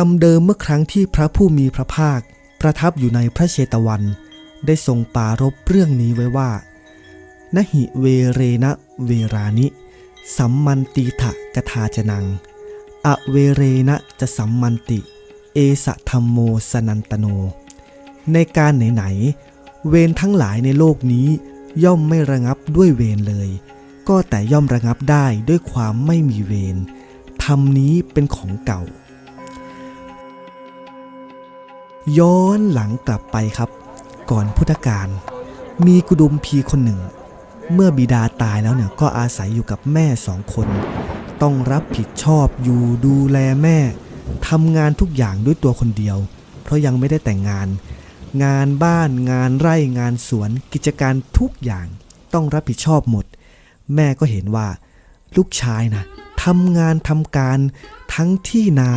จำเดิมเมื่อครั้งที่พระผู้มีพระภาค ประทับอยู่ในพระเชตวัน ได้ทรงปารบเรื่องนี้ไว้ว่านหิเวเรนะเวรานิ สัมมันติถะกทาจนัง อเวเรนะจะสัมมันติ เอสะธรรมโมสนันตโน ในการไหนๆเวรทั้งหลายในโลกนี้ย่อมไม่ระงับด้วยเวรเลย ก็แต่ย่อมระงับได้ด้วยความไม่มีเวรธรรมนี้เป็นของเก่า ย้อนหลังกลับไปครับ ก่อนพุทธกาลมีกุดุมพีคนหนึ่ง เมื่อบิดาตายแล้วเนี่ยก็อาศัยอยู่กับแม่สองคน ต้องรับผิดชอบอยู่ดูแลแม่ทำงานทุกอย่างด้วยตัวคนเดียว เพราะยังไม่ได้แต่งงาน งานบ้านงานไร่งานสวนกิจการทุกอย่างต้องรับผิดชอบหมด แม่ก็เห็นว่า ลูกชายนะทำงานทำการทั้งที่นา